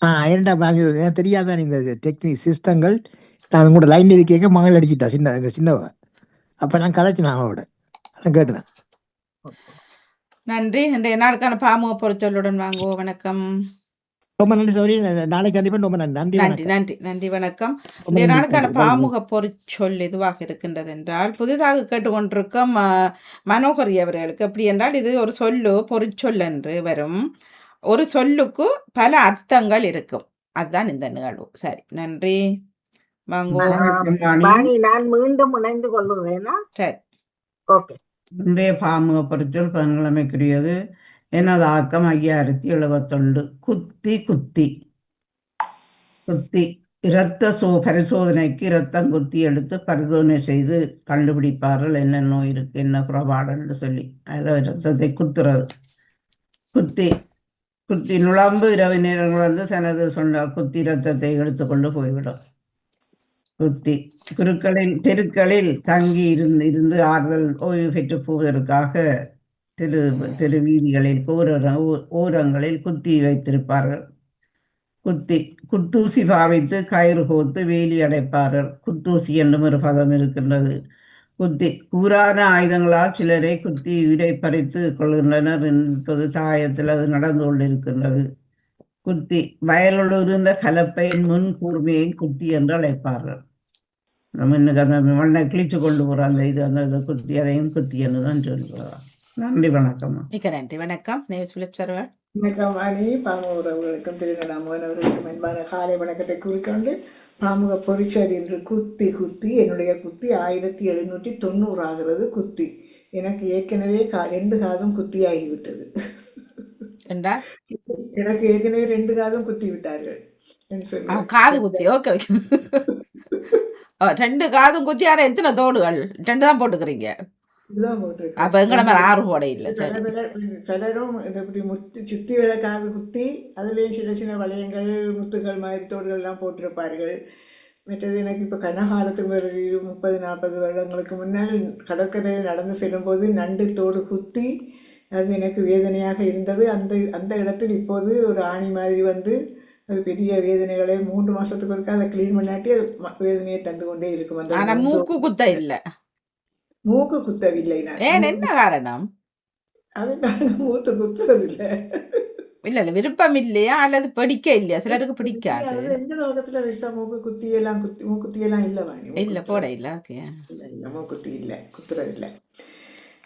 ஆ இரண்டா பாங்க எனக்கு தெரியாதான் இந்த டெக்னிக் சிஸ்டங்கள் நான் கூட லைன் கேட்க மகள் அடிச்சிட்டா சின்ன சின்னவ. அப்ப நான் கதைச்சினேன் அவனோட அதான் கேட்டுறேன் நன்றி. இன்றைய நாளுக்கான பாமுக பொருட்களுடன் வாங்குவோம். வணக்கம். ரொம்ப நன்றி சௌரி நாளைக்கு கண்டிப்பா ரொம்ப நன்றி. நன்றி நன்றி நன்றி நன்றி வணக்கம். நன்றி நாளுக்கான. பாமுக பொருட்சொல் எதுவாக இருக்கின்றது என்றால் புதிதாக கேட்டுக்கொண்டிருக்கும் மனோகரி அவர்களுக்கு எப்படி என்றால் இது ஒரு சொல்லு பொருட்சொல் என்று வரும். ஒரு சொல்லுக்கு பல அர்த்தங்கள் இருக்கும். அதுதான் இந்த நிகழ்வு. சரி நன்றி. வாணி வாணி நான் மீண்டும் இணைந்து கொள்ளுவேனா சரி. ஓகே. இன்றைய பாமுக பொருட்கள் பதினெழமைக்குரியது எனது ஆக்கம் ஐயாயிரத்தி எழுபத்தொண்டு குத்தி குத்தி. குத்தி. இரத்த சோ பரிசோதனைக்கு இரத்தம் குத்தி எடுத்து பரிசோதனை செய்து கண்டுபிடிப்பார்கள். என்ன நோய் இருக்கு என்ன குறைபாடுன்னு சொல்லி. அதில் இரத்தத்தை குத்துறது. குத்தி. குத்தி நுழம்பு இரவு நேரங்கள் வந்து தனது சொன்ன குத்தி ரத்தத்தை எடுத்துக்கொண்டு போய்விடும். குத்தி குருக்களின் தெருக்களில் தங்கி இருந்து இருந்து ஆறுதல் ஓய்வு பெற்று போவதற்காக திரு திரு வீதிகளில் ஓர ஓரங்களில் குத்தி வைத்திருப்பார்கள். குத்தி குத்தூசி பாவித்து கயிறு கோத்து வேலி அடைப்பார்கள். குத்தூசி என்னும் ஒரு பதம் இருக்கின்றது. குத்தி. கூரான ஆயுதங்களால் சிலரை குத்தி உயிரை பறித்து கொள்கின்றனர் என்பது தாயத்தில் அது நடந்து கொண்டிருக்கின்றது. குத்தி. வயலுள் இருந்த கலப்பையின் முன் கூர்மையை குத்தி என்று அழைப்பார்கள். நம்ம இன்னைக்கு அந்த மண்ணை கிழிச்சு கொண்டு போகிற அந்த இது அந்த இதை குத்தி அதையும் குத்தி என்று தான் சொல்கிறார் நன்றி வணக்கம்மா மிக்க நன்றி வணக்கம். நேவிஸ் பிலிப் சர்வர் வணக்கம் வாணி. பாமுக உறவுகளுக்கும் திருநடாமோகன் அவர்களுக்கும் அன்பான காலை வணக்கத்தை கூறிக்கொண்டு பாமுக பொறிச்சல் என்று குத்தி குத்தி என்னுடைய குத்தி ஆயிரத்தி எழுநூற்றி தொண்ணூறு ஆகிறது குத்தி. எனக்கு ஏற்கனவே கா ரெண்டு காதும் குத்தி ஆகிவிட்டது எனக்கு ஏற்கனவே ரெண்டு காதும் குத்தி விட்டார்கள் காது குத்தி ஓகே ரெண்டு காதும் குத்தி ஆனால் எத்தனை தோடுகள்? ரெண்டு தான் போட்டுக்கிறீங்க. அப்போ எங்களை இல்லை பலரும் இந்த இப்படி முத்து சுத்தி வர காது குத்தி அதுலேயும் சின்ன சின்ன வளையங்கள் முத்துகள் மாதிரி தோடுகள்லாம் போட்டிருப்பார்கள் மற்றது எனக்கு இப்போ கனகாலத்துக்கு ஒரு முப்பது நாற்பது வருடங்களுக்கு முன்னால் கடற்கரையில் நடந்து செல்லும்போது நண்டு தோடு குத்தி அது எனக்கு வேதனையாக இருந்தது அந்த அந்த இடத்தில் இப்போது ஒரு ஆணி மாதிரி வந்து அது பெரிய வேதனைகளை மூன்று மாசத்துக்கு ஒருக்கா அதை க்ளீன் பண்ணாட்டி அது வேதனையை தந்து கொண்டே இருக்கும் அந்த ஆனால் மூக்கு. குத்த இல்லை மூக்கு குத்தவில்லை ஏன் என்ன காரணம்? அது நான் மூத்து குத்துறதில்லை. இல்லை இல்லை விருப்பம் இல்லையா அல்லது பிடிக்க இல்லையா? சிலருக்கு பிடிக்காது. எந்த லோகத்துல பெருசா மூக்கு குத்தி எல்லாம் குத்தி மூக்குத்தி எல்லாம் இல்ல வாணி. இல்லை போட இல்லை ஓகே. இல்ல இல்ல மூக்குத்தி இல்ல குத்துறது இல்ல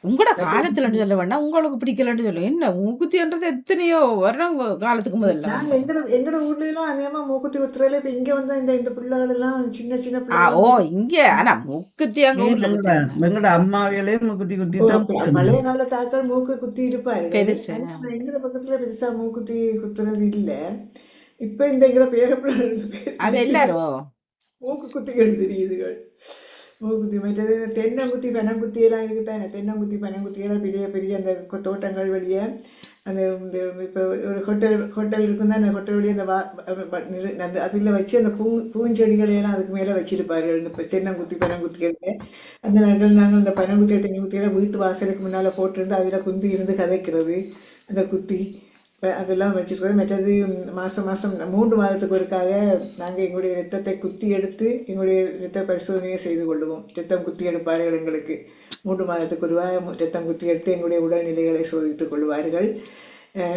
உங்களோட காலத்துலன்னு சொல்ல வேண்டாம் உங்களுக்கு பிடிக்கலன்னு சொல்லுங்க என்ன மூக்குத்தின்றது எத்தனையோ வருடம் காலத்துக்கு முதல்ல நாங்க எங்கட எங்கட ஊர்ல எல்லாம் அதிகமா மூக்குத்தி குத்துறதுல இப்ப இங்க வந்தா இந்த இந்த பிள்ளைகள் எல்லாம் சின்ன சின்ன ஆ ஓ இங்கே ஆனா மூக்குத்தி அங்க ஊர்ல எங்களோட அம்மாவிலே குத்தி குத்தி தான் பழைய காலத்து ஆட்கள் மூக்கு குத்தி இருப்பார்கள் பெருசு எங்கட பக்கத்துல பெருசா மூக்குத்தி குத்துறது இல்ல. இப்ப இந்த எங்கட பேர பிள்ளை அது எல்லாரும் மூக்கு குத்திகள் தெரியுதுகள். மூக்குத்தி மற்றது இந்த தென்னங்குத்தி பனங்குத்தி எல்லாம் இருக்குது தானே தென்னங்குத்தி பனங்குத்தி எல்லாம் பெரிய பெரிய அந்த தோட்டங்கள் வழியே. அந்த இந்த இப்போ ஒரு ஹோட்டல் ஹோட்டல் இருக்கும் தான் அந்த ஹோட்டல் வழியே அந்த வா நிறு- அந்த அதில் வச்சு அந்த பூ பூஞ்செடிகளையெல்லாம் அதுக்கு மேலே வச்சுருப்பாரு இந்த தென்னங்குத்தி பனங்குத்திகள் அந்த நாங்கள் நாங்கள் இந்த பனங்குத்தி தென்னங்குத்தியெல்லாம் வீட்டு வாசலுக்கு முன்னால் போட்டிருந்து அதில் குந்தி இருந்து கதைக்கிறது. அந்த குத்தி. அதெல்லாம் வச்சுருக்கோம். மற்றது மாதம் மாதம் மூன்று மாதத்துக்கு ஒருக்காக நாங்கள் எங்களுடைய ரத்தத்தை குத்தி எடுத்து எங்களுடைய ரத்த பரிசோதனையை செய்து கொள்வோம் ரத்தம் குத்தி எடுப்பார்கள் எங்களுக்கு. மூன்று மாதத்துக்கு ஒருவாக ரத்தம் குத்தி எடுத்து எங்களுடைய உடல்நிலைகளை சோதித்துக் கொள்வார்கள்.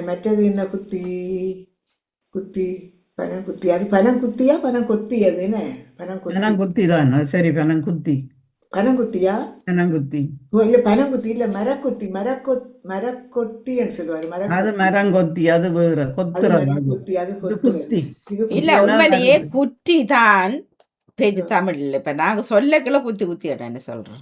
மற்றது என்ன குத்தி? குத்தி பனம் குத்தி அது பனம் குத்தியா பனம் கொத்தி அது என்ன? பனம் கொத்தி பனம் குத்தி தான். அது சரி பனம் குத்தி பனம் குத்தியா பனம் குத்தி ஓ இல்லை பனம் குத்தி இல்லை மரக்குத்தி மரக்கொ மரக்கொத்தின்னு சொல்லுவார் அது மரக்கொத்தி மரம் கொத்தி அது வேற அது கொத்துறது அது அது குத்தி. இல்ல குத்தி உண்மையிலேயே குட்டி தான் பேஜ் தமிழ்ல. இப்ப நாங்க சொல்லக்குள்ள குத்தி குத்தி என்ன சொல்றோம்?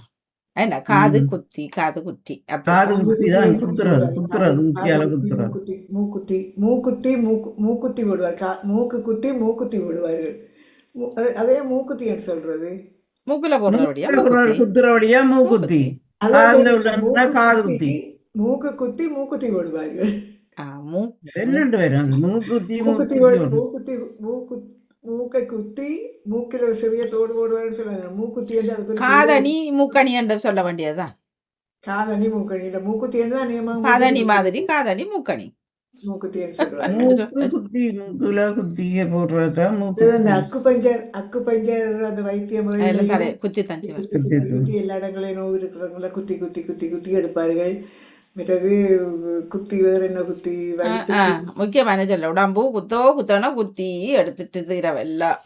என்ன காது. குத்தி காது குத்தி காது காது குத்தி குத்தி தான் குத்துறது குத்துறது காது ஊசியால காது குத்தி குத்துறது. மூக்குத்தி மூக்குத்தி மூக்கு மூக்குத்தி விடுவார். மூக்கு குத்தி மூக்குத்தி விடுவார்கள் அது- அதே மூக்குத்தி என்று சொல்றது? மூக்குல போடுறபடியா குத்துறபடியா மூக்குத்தி. காது குத்தி மூக்கு குத்தி மூக்குத்தி ரெண்டு பேரும் அது மூக்குத்தி மூக்குத்தி மூக்குத்தி மூக்கு மூக்கை குத்தி மூக்கில் ஒரு சிறிய தோடு போடுவார்னு சொல்லுவாங்க. மூக்குத்தி என்று காதணி மூக்கணி என்று சொல்ல வேண்டியதுதான். காதணி மூக்கணி. இல்லை மூக்குத்தி என்று தான் காதணி மாதிரி காதணி மூக்கணி. குத்தி மூக்குல குத்திய போடுறதுதான் மூக்கு இது அந்த வைத்திய தலை குத்தி குத்தி எல்லா இடங்களையும் நோவு இருக்கிறவங்கள குத்தி குத்தி குத்தி குத்தி எடுப்பார்கள். மற்றது குத்தி வேற என்ன குத்தி? முக்கியமான சொல்ல உடம்பு குத்தோ குத்தோனா குத்தி எடுத்துட்டு தீரவெல்லாம்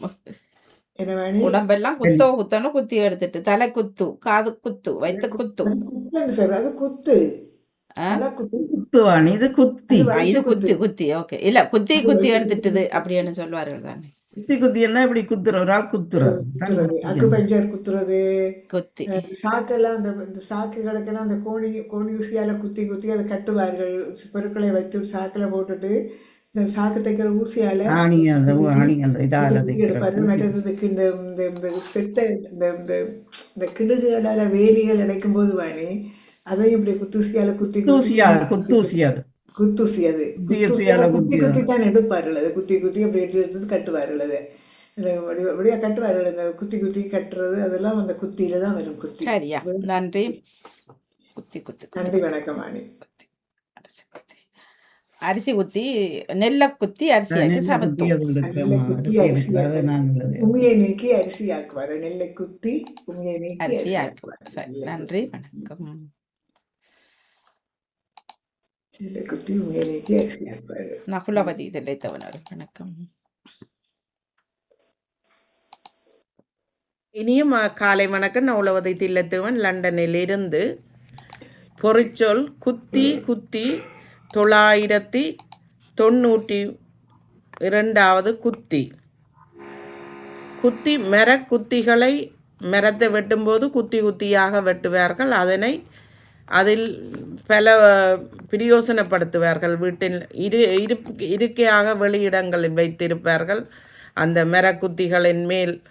என்ன வேணி? உடம்பெல்லாம் குத்தோ குத்தோன்னு குத்தி எடுத்துட்டு தலை குத்து காது குத்து வயிற்று குத்து அது குத்து. ஆ? அதான் குத்து குத்துவான் இது குத்தி. இது குத்தி. குத்தி ஓகே இல்ல குத்தி குத்தி எடுத்துட்டுது அப்படின்னு சொல்லுவார்கள் தானே. குத்தி குத்தி என்ன இப்படி குத்துற? ஒரு ஆள் குத்துறது தான் குத்துறது அக்கு பஞ்சர் குத்துறது. குத்தி. சாக்கெல்லாம் அந்த இந்த சாக்கு கிடக்கெல்லாம் அந்த கோணி கோணி ஊசியால குத்தி குத்தி அதை கட்டுவார்கள். பொருட்களை வைத்து சாக்கில் போட்டுட்டு இந்த சாக்கு தைக்கிற ஊசியால இந்த இந்த இந்த செத்த இந்த இந்த இந்த கிடுகுகளால வேலிகள் அடைக்கும் போது வாணி அதையும் இப்படி குத்தூசியால குத்தி குத்தி குத்தூசியா குத்தூசி அது குத்தூசி அது குத்திய குத்தூசியால ஊசியால குத்தி குத்தி குத்தி தான் எடுப்பார்கள் அதை குத்தி குத்தி அப்படி எடுத்து எடுத்து கட்டுவார்கள் அதை இந்த வடிவ- வடிவா கட்டுவார்கள் அந்த குத்தி குத்தி கட்டுறது அதெல்லாம் அந்த குத்தியில தான் வரும் குத்தி சரியா நன்றி குத்தி குத்தி குத்தி நன்றி வணக்கம் ஆணி குத்தி அரிசி குத்தி அரிசி குத்தி நெல்லை குத்தி அரிசியாக்கி நெல்லை குத்தி சமைத்தோம் அது எடுக்க நெல்லை குத்தி அரிசி அரிசி எடுக்கிறது நாங்கள் உமியை நீக்கி அரிசி ஆக்குவார் நெல்லை குத்தி உமியை நீக்கி அரிசி அரிசி ஆக்குவோம் ஆக்குவார் சரி நெல்லை நன்றி வணக்கம் நகுலவதி தில்லைத்தவனர் வணக்கம். இனிய ம- காலை வணக்கம். நான் உளவதை தில்லத்துவன் லண்டனில் இருந்து பொறிச்சொல் குத்தி குத்தி தொள்ளாயிரத்தி தொண்ணூற்றி இரண்டாவது குத்தி. குத்தி மரக் குத்திகளை மரத்தை வெட்டும்போது குத்தி குத்தியாக வெட்டுவார்கள். அதனை அதில் பல பிரயோசனப்படுத்துவார்கள். வீட்டில் இரு இரு இருக்கையாக வெளியிடங்களில் வைத்திருப்பார்கள். அந்த மரக்குத்திகளின் மேல்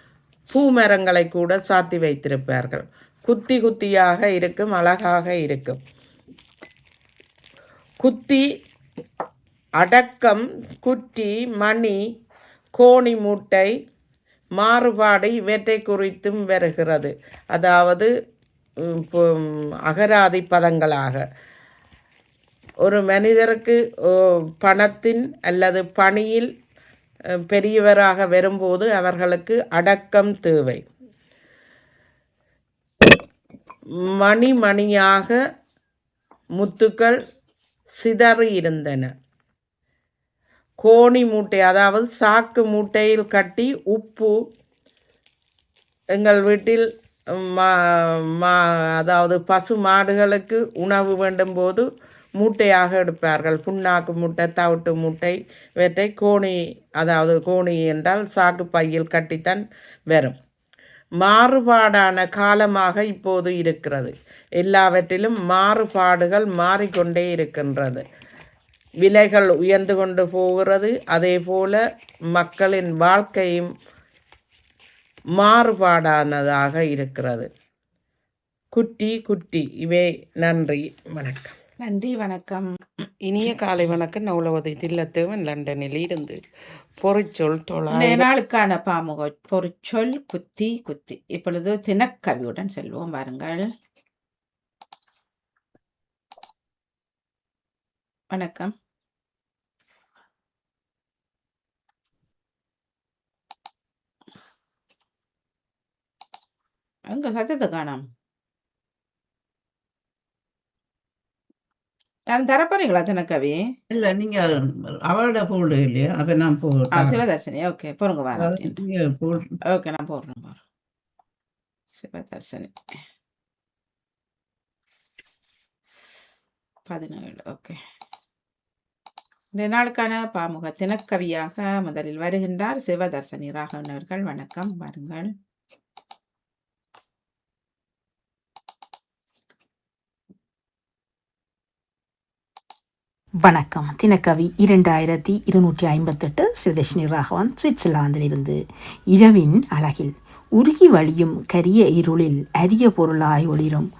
பூ மரங்களை கூட சாத்தி வைத்திருப்பார்கள். குத்தி குத்தியாக இருக்கும் அழகாக இருக்கும். குத்தி அடக்கம் குட்டி மணி கோணி மூட்டை மாறுபாடு இவற்றை குறித்தும் வருகிறது. அதாவது அகராதி பதங்களாக. ஒரு மனிதருக்கு ஓ, பணத்தின் அல்லது பணியில் பெரியவராக வரும்போது அவர்களுக்கு அடக்கம் தேவை. மணி மணியாக முத்துக்கள் சிதறி இருந்தன. கோணி மூட்டை அதாவது சாக்கு மூட்டையில் கட்டி உப்பு எங்கள் வீட்டில் மா மா அதாவது பசு மாடுகளுக்கு உணவு வேண்டும் போது மூட்டையாக எடுப்பார்கள். புண்ணாக்கு மூட்டை தவிட்டு மூட்டை இவற்றை கோணி அதாவது கோணி என்றால் சாக்கு பையில் கட்டித்தான் வரும். மாறுபாடான காலமாக இப்போது இருக்கிறது. எல்லாவற்றிலும் மாறுபாடுகள் மாறிக்கொண்டே இருக்கின்றது. விலைகள் உயர்ந்து கொண்டு போகிறது. அதே போல மக்களின் வாழ்க்கையும் மாறுபாடானதாக இருக்கிறது. குட்டி குட்டி இவை நன்றி வணக்கம். நன்றி வணக்கம். இனிய காலை வணக்கம். உலகத்தை தில்லத்தேவன் லண்டனில் இருந்து. பொறிச்சொல் நாளுக்கான பாமுக பொருச்சொல் குத்தி குத்தி. இப்பொழுது தினக்கவியுடன் செல்வோம் வாருங்கள். வணக்கம். அங்க சத்தத்தை காணாம். யாரும் தரப்போறீங்களா தினக்கவி இல்ல நீங்க அவரோட போடு இல்லையா? அதை நான் ஆ போட்டேன் சிவதர்ஷினி. ஓகே போருங்க வரேன் அப்படின்ட்டு நீங்க ஓகே நான் போடுறேன் போடுறேன் சிவதர்ஷினி. பதினேழு ஓகே. இந்த நாளுக்கான பாமுக தினக்கவியாக முதலில் வருகின்றார் சிவதர்சனி ராகவன் அவர்கள். வணக்கம் வாருங்கள். வணக்கம். தினக்கவி இரண்டாயிரத்தி இருநூற்றி ஐம்பத்தெட்டு சிவதர்ஷினி ராகவன் சுவிட்சர்லாந்திலிருந்து. இரவின் அழகில் உருகி வழியும் கரிய இருளில் அரிய பொருளாய் ஒளிரும்.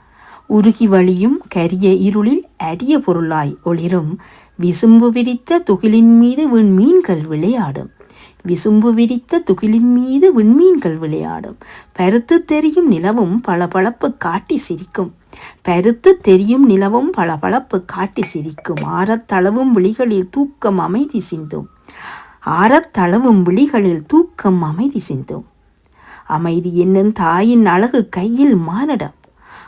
உருகி வழியும் கரிய இருளில் அரிய பொருளாய் ஒளிரும். விசும்பு விரித்த துகிலின் மீது விண்மீன்கள் விளையாடும். விசும்பு விரித்த துகிலின் மீது விண்மீன்கள் விளையாடும். பருத்து தெரியும் நிலவும் பளபளப்பு காட்டி சிரிக்கும். பருத்து தெரியும் நிலவும் பளபளப்பு காட்டி சிரிக்கும். ஆரத்தளவும் விழிகளில் தூக்கம் அமைதி சிந்தும். ஆரத்தளவும் விழிகளில் தூக்கம் அமைதி சிந்தும். அமைதி என்னும் தாயின் அழகு கையில் மானிடம்.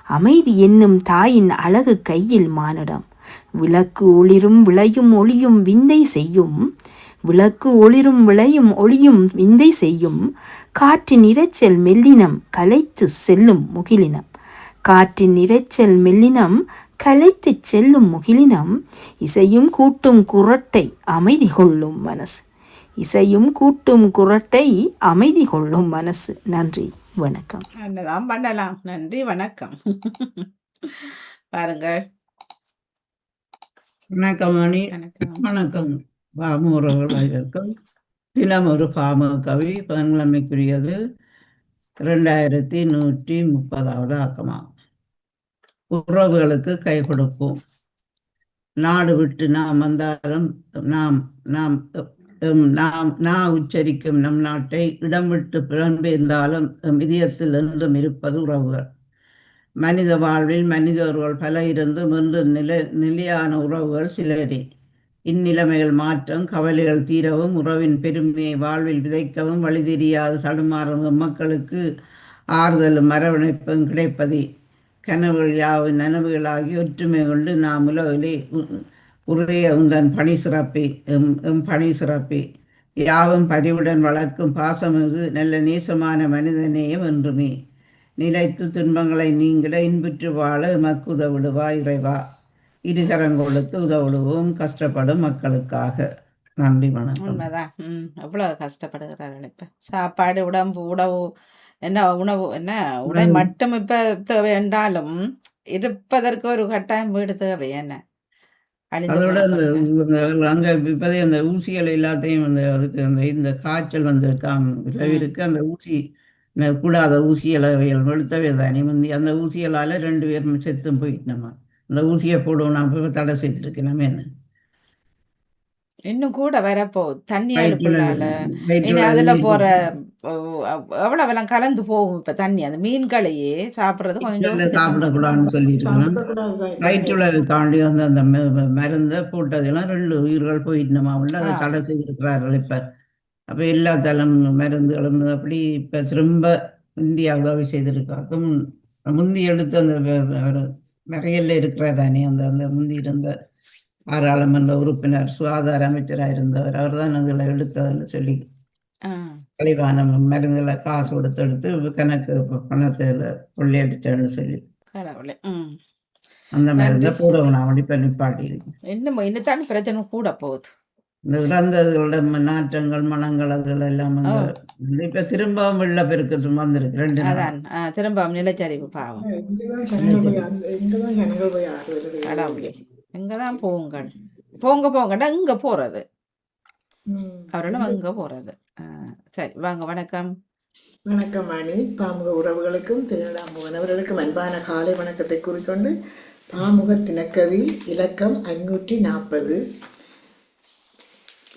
அமைதி என்னும் தாயின் அழகு கையில் மானிடம். விளக்கு ஒளிரும் விளையும் ஒளியும் விந்தை செய்யும். விளக்கு ஒளிரும் விளையும் ஒளியும் விந்தை செய்யும். காற்றின் இரைச்சல் மெல்லினம் கலைத்து செல்லும் முகிலினம். காற்றின் இரைச்சல் மெல்லினம் கலைத்து செல்லும் முகிலினம் இசையும் கூட்டும் குரட்டை அமைதி கொள்ளும் மனசு. இசையும் கூட்டும் குரட்டை அமைதி கொள்ளும் மனசு. நன்றி வணக்கம். என்னதான் பண்ணலாம். நன்றி வணக்கம். பாருங்கள். வணக்கம் மணி. வணக்கம். வணக்கம். பாமூரர்களுக்கும் தினம் ஒரு பாம கவி. பதினமைக்குரியது ரெண்டாயிரத்தி நூற்றி முப்பதாவது ஆக்கமாகும் உறவுகளுக்கு கை கொடுப்போம். நாடு விட்டு நாம் வந்தாலும் நாம் நாம் எம் நாம் நான் உச்சரிக்கும் நம் நாட்டை இடம் விட்டு புலம்பெயர்ந்தாலும் எம் இதயத்தில் என்றும் இருப்பது உறவுகள். மனித வாழ்வில் மனிதர்கள் பல இருந்தும் இன்று நில நிலையான உறவுகள் சிலரே. இந்நிலைமைகள் மாற்றம் கவலைகள் தீரவும் உறவின் பெருமையை வாழ்வில் விதைக்கவும் வழி தெரியாது தடுமாறும் மக்களுக்கு ஆறுதலும் மரவணைப்பும் கிடைப்பதே. கனவுகள் யாவும் நனவுகளாகி ஒற்றுமை கொண்டு நாம் உலகிலே உ- உந்தன் பணி சிறப்பே எம் எம் பணி சிறப்பே. யாவும் பரிவுடன் வளர்க்கும் பாசமிகு நல்ல நேசமான மனிதநேயம் என்றுமே. நிலைத்து துன்பங்களை நீங்கிட இன்புற்று வாழ மக்குத விடுவா இறைவா. இருகரங்களுக்கு உதவிடுவோம் கஷ்டப்படும் மக்களுக்காக. நன்றி வணக்கம். உண்மைதான். ம் எவ்வளோ கஷ்டப்படுகிறார்கள் இப்போ. சாப்பாடு உடம்பு உணவு என்ன உணவு என்ன உடை. மட்டும் இப்போ தேவை என்றாலும் இருப்பதற்கு ஒரு கட்டாயம் வீடு தேவை என்ன? அதோட அந்த அங்க இப்போதே அந்த ஊசிகள் எல்லாத்தையும் அந்த அதுக்கு அந்த இந்த காய்ச்சல் வந்திருக்காம். விளைவிற்கு அந்த ஊசி கூடாத அவைகள் வெளுத்தவே தானே முந்தி அந்த ஊசிகளால ரெண்டு பேரும் செத்தும் போயிட்டு அந்த ஊசியை போடுவோம் நான் இப்போ தடை செய்திருக்கு நம்ம என்ன? இன்னும் கூட வரப்போகுது தண்ணி வயிற்றுல அதுல போற எவ்வளவு எல்லாம் கலந்து போகும் இப்ப தண்ணி? அந்த மீன்களையே சாப்பிடுறது கொஞ்சம் சாப்பிடக்கூடாதுன்னு சாப்பிடக்கூடாது வயிற்றுல. தாண்டி வந்து அந்த மருந்தை போட்டதெல்லாம் ரெண்டு உயிர்கள் போயிட்டுனமா உள்ள அதை. தடை செய்திருக்கிறார்கள் இப்ப. அப்ப எல்லா தளம் மருந்துகளும் அப்படி இப்ப திரும்ப இந்தியா உதவி செய்திருக்காக்கும் முந்தி எடுத்து அந்த வரையல்ல இருக்கிறதானே அந்த அந்த முந்தி இருந்த பாராளுமன்ற உறுப்பினர் சுகாதார அமைச்சராக இருந்தவர். அவர் தான் அதில் எடுத்ததுன்னு சொல்லி கழிவான மருந்துகளை காசு கொடுத்து எடுத்து கணக்கு பணத்தை கொள்ளையடிச்சேன்னு சொல்லி. அந்த மருந்தை நன்றி. போடணும் அப்படி நிப்பாட்டி இருக்கு இன்னும் இன்னும் பிரச்சனை கூட போகுது. ம- நாற்றங்கள் மனங்கள் அதுகள் எல்லாம் இப்ப திரும்பவும் வெள்ளப்பெருக்கு வந்திருக்கு ரெண்டு அதான். ஆ, திரும்ப நிலச்சரிவு பாவம். இங்கதான் போங்கள். போங்க போங்கடா இங்க போறது. அவரெல்லாம் அங்க போறது. சரி வாங்க வணக்கம். வணக்கம் அணி. பாமுக உறவுகளுக்கும் திருநடாமுகனவர்களுக்கும் அன்பான காலை வணக்கத்தை கூறிக்கொண்டு பாமுக தினக்கவி இலக்கம் ஐநூற்றி நாற்பது.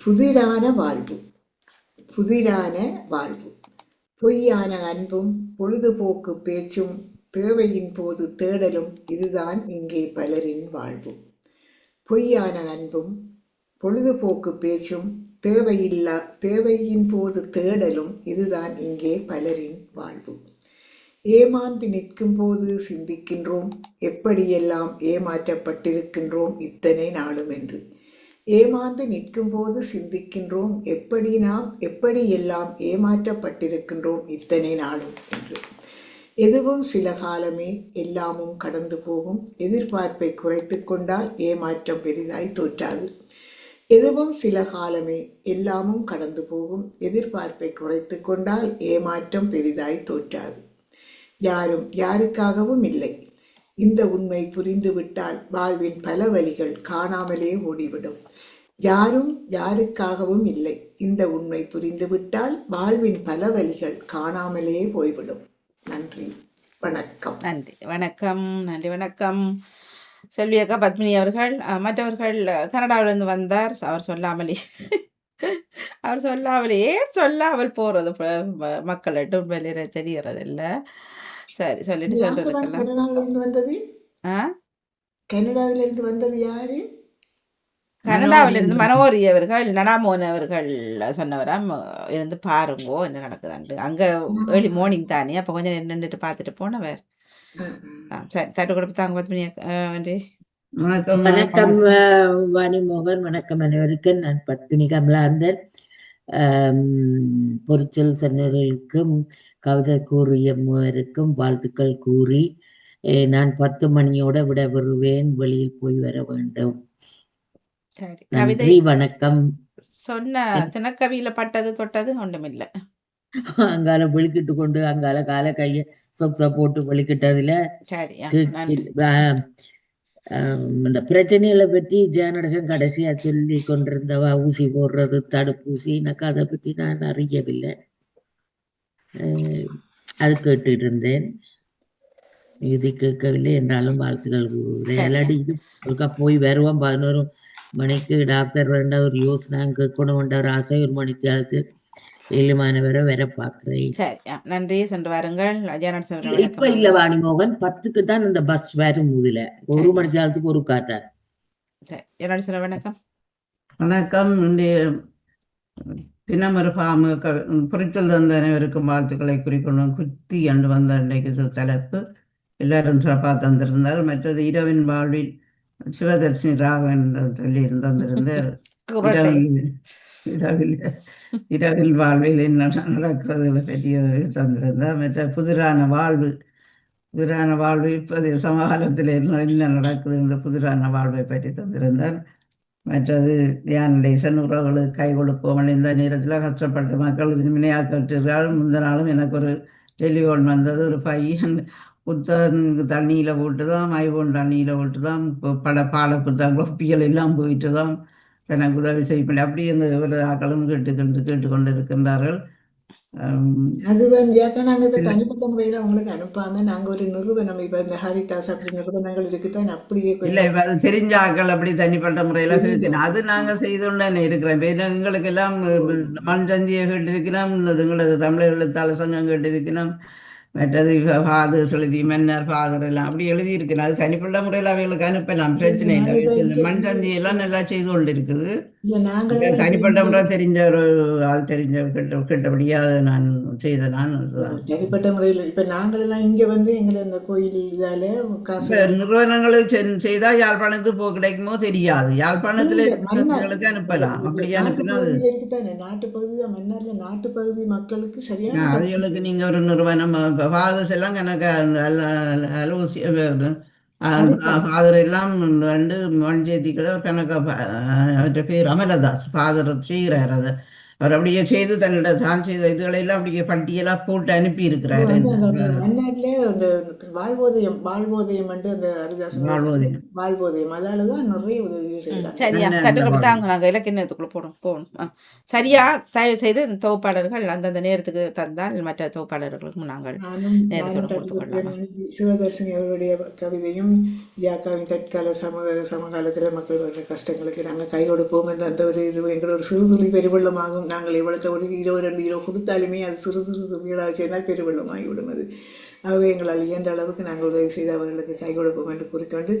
புதிரான வாழ்வு. புதிரான வாழ்வு. பொய்யான அன்பும் பொழுதுபோக்கு பேச்சும் தேவையின் போது தேடலும் இதுதான் இங்கே பலரின் வாழ்வு. பொய்யான அன்பும் பொழுதுபோக்கு பேச்சும் தேவையில்லா தேவையின் போது தேடலும் இதுதான் இங்கே பலரின் வாழ்வு. ஏமாந்து நிற்கும் போது சிந்திக்கின்றோம் எப்படியெல்லாம் ஏமாற்றப்பட்டிருக்கின்றோம் இத்தனை நாளும் என்று ஏமாந்து நிற்கும் போது சிந்திக்கின்றோம். எப்படி நாம் எப்படியெல்லாம் ஏமாற்றப்பட்டிருக்கின்றோம் இத்தனை நாளும் என்று. எதுவும் சில காலமே எல்லாமும் கடந்து போகும். எதிர்பார்ப்பை குறைத்து கொண்டால் ஏமாற்றம் பெரிதாய் தோற்றாது. எதுவும் சில காலமே எல்லாமும் கடந்து போகும். எதிர்பார்ப்பை குறைத்து கொண்டால் ஏமாற்றம் பெரிதாய் தோற்றாது. யாரும் யாருக்காகவும் இல்லை. இந்த உண்மை புரிந்துவிட்டால் வாழ்வின் பல வழிகள் காணாமலே ஓடிவிடும். யாரும் யாருக்காகவும் இல்லை. இந்த உண்மை புரிந்துவிட்டால் வாழ்வின் பல வழிகள் காணாமலே போய்விடும். நன்றி. வணக்கம். நன்றி. வணக்கம். நன்றி. வணக்கம். செல்வி அக்கா பத்மினி அவர்கள் மற்றவர்கள் கனடாவிலிருந்து வந்தார். அவர் சொல்லாமலே. அவர் சொல்லாமலே. ஏன் சொல்லாமல் போகிறது மக்களிடம் வெளியில் தெரியறது சரி சொல்லிட்டு சொல்லிருக்கலாம் வந்தது? ஆ? கனடாவில இருந்து வந்தது யாரு? கனடாவிலிருந்து மனோரி அவர்கள் நடாமோன் அவர்கள் சொன்னவராம் இருந்து பாருங்கோ என்ன நடக்குதாண்டு அங்கே ஏர்லி மார்னிங் தானே அப்போ கொஞ்சம் நின்றுட்டு பார்த்துட்டு போனவர். சரி தட்டு கொடுப்பு தாங்க பத்து மணி வணக்கம் வாணி மோகன் வணக்கம் அனைவருக்கும். நான் பத்மினி கமலாந்தன் பொறிச்சல் சொன்னவர்களுக்கும் கவிதை கூறிய மூவருக்கும் வாழ்த்துக்கள் கூறி நான் பத்து மணியோட விடைபெறுவேன் வெளியில் போய் வர வேண்டும். நன்றி வணக்கம். சொன்ன தினக்கவியில பட்டது தொட்டது ஒன்றுமில்லை அங்கால விழிக்கிட்டு கொண்டு அங்கால கால கைய சொப்ச போட்டு ஆம், இந்த பிரச்சனைகளை பற்றி ஜெயநடசன் கடைசியா சொல்லி கொண்டிருந்தவா ஊசி போடுறது தடுப்பூசி எனக்கு அதை பற்றி நான் அறியவில்லை. அது கேட்டுட்டு இருந்தேன். இது கேட்கவில்லை என்றாலும் வாழ்த்துக்கள் கூறுகிறேன். இல்லாட்டி இது ஒருக்கா போய் வருவோம். பதினோரு மணிக்கு டாக்டர் வேண்ட ஒரு யோசனை கேட்கணும்ன்ற ஒரு ஆசை ஒரு மணி தேர்தல் ஏழு மணி வரை வர பார்க்கிறேன். சரி ஆ, நன்றி. சென்று வாருங்கள். இப்ப இல்ல வாணிமோகன். பத்துக்கு தான் இந்த பஸ் வரும் இதுல ஒரு மணி நேரத்துக்கு ஒரு காத்தார். வணக்கம். வணக்கம். இன்றைய தினம் ஒரு பாமு குறித்தல் தந்த அனைவருக்கும் வாழ்த்துக்களை குறிக்கொள்ளும் குத்தி என்று வந்த இன்றைக்கு தலைப்பு. எல்லாரும் சிறப்பாக தந்திருந்தார். மற்றது இரவின் வாழ்வில் சிவதர்ஷினி ராகவன் சொல்லி தந்திருந்தார் இரவில் இரவில் வாழ்வில் என்ன நடக்கிறது பற்றிய தந்திருந்தார். மற்ற புதிரான வாழ்வு புதிரான வாழ்வு இப்போதைய சமகாலத்தில் என்ன என்ன நடக்குது என்ற புதிரான வாழ்வை பற்றி தந்திருந்தார். மற்றது தியானடேசன் உறவுகளுக்கு கை கொடுப்போம் இந்த நேரத்தில் கஷ்டப்பட்ட மக்கள் வினையாக்கற்றால் முந்த நாளும் எனக்கு ஒரு டெலிஃபோன் வந்தது ஒரு பையன் புத்தகம் தண்ணியில் போட்டு தான் ஐபோன் தண்ணியில் போட்டு தான் இப்போ பட பாட புத்தகம் ஒப்பியல் எல்லாம் போயிட்டு தான் தனக்கு உதவி செய்ய அப்படி இந்த ஒரு ஆக்களும் கேட்டுக்கொண்டு கேட்டுக்கொண்டு இருக்கின்றார்கள். அது வந்து நாங்கள் இப்போ தனிப்பட்ட முறையில் அவங்களுக்கு அனுப்பாம நாங்கள் ஒரு நிறுவனம் இப்போ இந்த ஹரிதாஸ் அப்படி நிறுவனங்கள் இருக்குதான் அப்படியே இல்லை இப்ப அது தெரிஞ்ச ஆக்கள் அப்படி தனிப்பட்ட முறையில் அது நாங்கள் செய்து கொண்டு இருக்கிறோம். எங்களுக்கு எல்லாம் மண் சந்தியை கேட்டிருக்கிறோம் எங்களது தமிழ் எழுத்தாளர் சங்கம் கேட்டிருக்கிறோம் மற்றது ஃபாதர் எழுதி மன்னர் ஃபாதர் எல்லாம் அப்படி எழுதியிருக்கிறோம் அது தனிப்பட்ட முறையில் அவைகளுக்கு அனுப்பலாம். பிரச்சனை இல்லை. மண் சந்தியெல்லாம் நல்லா செய்து கொண்டு இருக்குது நாங்களே தனிப்பட்ட முறை தெரிஞ்ச ஒரு ஆள் தெரிஞ்ச கிட்ட கிட்டபடியாக நான் செய்த நான் தனிப்பட்ட முறையில் இப்போ நாங்களெல்லாம் இங்கே வந்து எங்களை இந்த கோயில் இதால காசு நிறுவனங்களுக்கு சென்- செய்தா யாழ்ப்பாணத்துக்கு போ கிடைக்குமோ தெரியாது. யாழ்ப்பாணத்துல. இருக்கிறவங்களுக்கு அனுப்பலாம். அப்படி அனுப்பினா அது? நாட்டுப்பகுதி மன்னார்ல நாட்டுப்பகுதி மக்களுக்கு ஆ, சரியான அதுகளுக்கு நீங்க ஒரு நிறுவனம் ஃபாதர்ஸ் எல்லாம் கணக்கு அலோசி ஃபாதர் எல்லாம் ரெண்டு மண்ஜேத்திகளை கணக்க அவற்றை பேர் அமலதாஸ் ஃபாதர் செய்கிறார் அதை. அவர் அப்படியே செய்து தன்னோட தான் செய்த இதுகளை எல்லாம் அப்படியே பட்டியலா போட்டு அனுப்பி இருக்கிறாரு அந்த வாழ்வோதயம் வாழ்வோதயம் வந்து அந்த ஹரிதாசன் வாழ்வோதயம். வாழ்வோதயம். அதால தான் நிறைய உதவிகள் சரியா. இந்த கொடுத்தாங்க நாங்கள் இலக்கிய நேரத்துக்குள்ள போடும் போகணும். சரியா தயவு செய்து இந்த தொகுப்பாளர்கள் அந்தந்த நேரத்துக்கு தந்தால் மற்ற தொகுப்பாளர்களுக்கும் நாங்கள். சிவதர்ஷினி அவருடைய கவிதையும் யாக்காவின் தற்கால சம சமகாலத்தில் மக்கள் வந்த கஷ்டங்களுக்கு நாங்கள் கை கொடுப்போம் என்ற அந்த ஒரு இது எங்களோட சிறுதுளி பெருவெள்ளமாகும். நாங்கள் எவ்வளோ ஒரு கிலோ ரெண்டு கிலோ கொடுத்தாலுமே அது சிறு சிறு சிறுகளாக சேர்ந்தால் பெருவெள்ளமாகி விடும் அது ஆகவே எங்களால் இயன்ற அளவுக்கு நாங்கள் உதவி செய்து அவர்களுக்கு கை கொடுப்போம் என்று குறிக்கொண்டு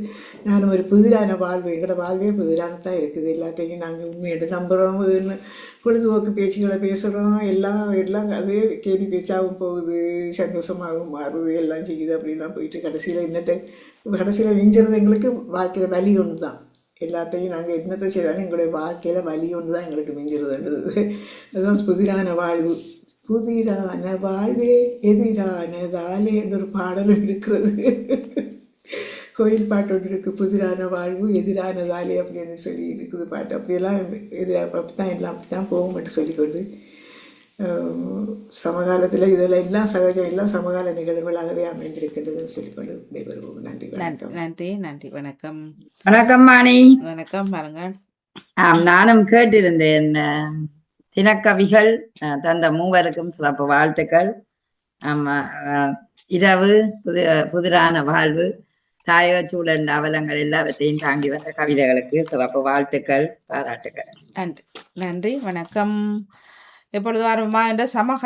நானும் ஒரு புதிரான வாழ்வு எங்களோட வாழ்வே புதிரான தான் இருக்குது. எல்லாத்தையும் நாங்கள் உண்மையிட்டு நம்புகிறோம் பொழுதுபோக்கு பேச்சுகளை பேசுகிறோம் எல்லாம் எல்லாம் அதே கேலி பேச்சாகவும் போகுது. சந்தோஷமாகவும் மாறுது. எல்லாம் செய்யுது. அப்படிலாம் போயிட்டு கடைசியில் என்னத்தை கடைசியில் மிஞ்சுறது எங்களுக்கு வாழ்க்கையில் வலி ஒன்று தான் எல்லாத்தையும் நாங்கள் என்னத்தை செய்தாலும் எங்களுடைய வாழ்க்கையில் வலி ஒன்று தான் எங்களுக்கு மிஞ்சிருதுன்றது அதுதான் புதிரான வாழ்வு புதிரான வாழ்வே எதிரானதாலே என்ற ஒரு பாடலும் இருக்கிறது கோயில் பாட்டு ஒன்று இருக்குது புதிரான வாழ்வு எதிரானதாலே அப்படின்னு சொல்லி இருக்குது பாட்டு அப்படியெல்லாம் எதிராக அப்படி தான் எல்லாம் அப்படி தான் போகும்னு சொல்லிக்கொண்டு சமகாலத்தில் இதெல்லாம் எல்லாம் சகஜம் எல்லாம் சமகால நிகழ்வுகளாகவே அமைந்திருக்கின்றதுன்னு சொல்லிக்கொண்டு விடைபெறுவோம். நன்றி நன்றி வணக்கம். நன்றி நன்றி வணக்கம். வணக்கம் மாணி. வணக்கம் பாருங்கள் ஆம் நானும் கேட்டிருந்தேன் தினக்கவிகள் அஹ், தந்த மூவருக்கும் சிறப்பு வாழ்த்துக்கள். ஆமா இரவு புது புதிரான வாழ்வு தாயக சூழல் அவலங்கள் எல்லாவற்றையும் தாங்கி வந்த கவிதைகளுக்கு சிறப்பு வாழ்த்துக்கள் பாராட்டுக்கள். நன்றி நன்றி வணக்கம். எப்பொழுது வருமா? என்ற சமக